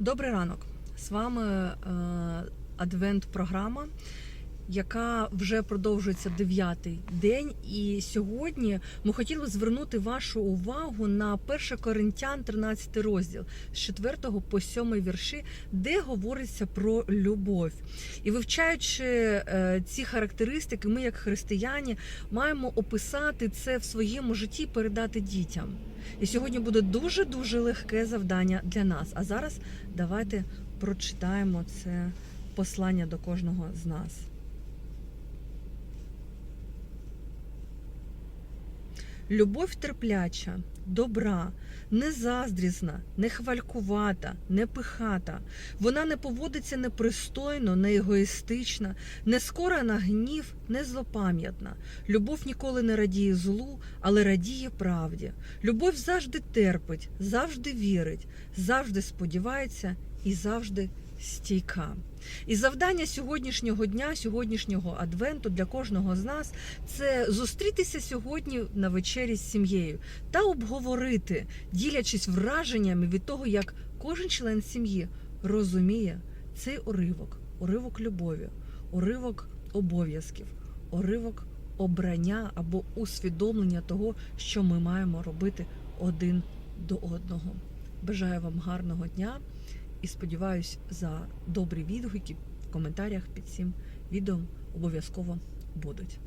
Добрий ранок. З вами е, адвент-програма, яка вже продовжується дев'ятий день. І сьогодні ми хотіли звернути вашу увагу на 1 Коринтян, 13 розділ з 4 по 7 вірші, де говориться про любов. І вивчаючи е, ці характеристики, ми, як християні, маємо описати це в своєму житті, передати дітям. І сьогодні буде дуже дуже легке завдання для нас. А зараз давайте прочитаємо це послання до кожного з нас. Любов терпляча, добра, не заздрісна, не хвалькувата, не пихата. Вона не поводиться непристойно, не егоїстична, не скора на гнів, не злопам'ятна. Любов ніколи не радіє злу, але радіє правді. Любов завжди терпить, завжди вірить, завжди сподівається і завжди стійка. І завдання сьогоднішнього дня, сьогоднішнього адвенту для кожного з нас це зустрітися сьогодні на вечері з сім'єю та обговорити, ділячись враженнями від того, як кожен член сім'ї розуміє цей уривок, уривок любові, уривок обов'язків, уривок обрання або усвідомлення того, що ми маємо робити один до одного. Бажаю вам гарного дня і сподіваюсь за добрі відгуки в коментарях під цим відео обов'язково будуть.